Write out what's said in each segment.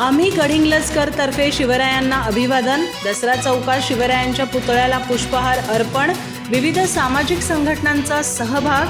आम्ही गडिंग्लजकर तर्फे शिवरायांना अभिवादन दसरा चौकात शिवरायांच्या पुतळ्याला पुष्पहार अर्पण विविध सामाजिक संघटनांचा सहभाग.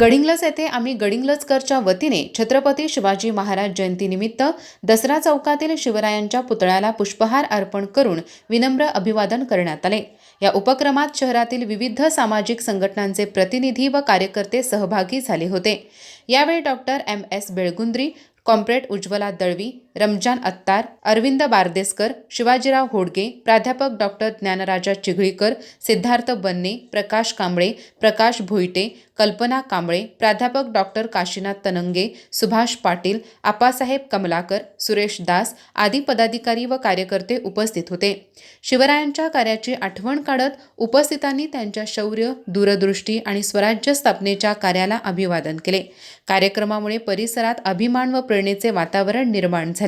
गडिंग्लज येथे आम्ही गडिंग्लजकरच्या वतीने छत्रपती शिवाजी महाराज जयंतीनिमित्त दसरा चौकातील शिवरायांच्या पुतळ्याला पुष्पहार अर्पण करून विनम्र अभिवादन करण्यात आले. या उपक्रमात शहरातील विविध सामाजिक संघटनांचे प्रतिनिधी व कार्यकर्ते सहभागी झाले होते. यावेळी doctor M S Belgundri comrade Ujjwala Dalvi Ramzan Attar Arvind Bardeskar Shivajirao Hodge प्राध्यापक डॉक्टर ज्ञानराजा चिघळीकर सिद्धार्थ बन्ने प्रकाश कांबळे प्रकाश भोईटे कल्पना कांबळे प्राध्यापक डॉक्टर काशीनाथ तनंगे सुभाष पाटील आप्पासाहेब कमलाकर सुरेश दास आदी पदाधिकारी व कार्यकर्ते उपस्थित होते. शिवरायांच्या कार्याची आठवण काढत उपस्थितांनी त्यांच्या शौर्य दूरदृष्टी आणि स्वराज्य स्थापनेच्या कार्याला अभिवादन केले. कार्यक्रमामुळे परिसरात अभिमान व प्रेरणेचे वातावरण निर्माण झाले.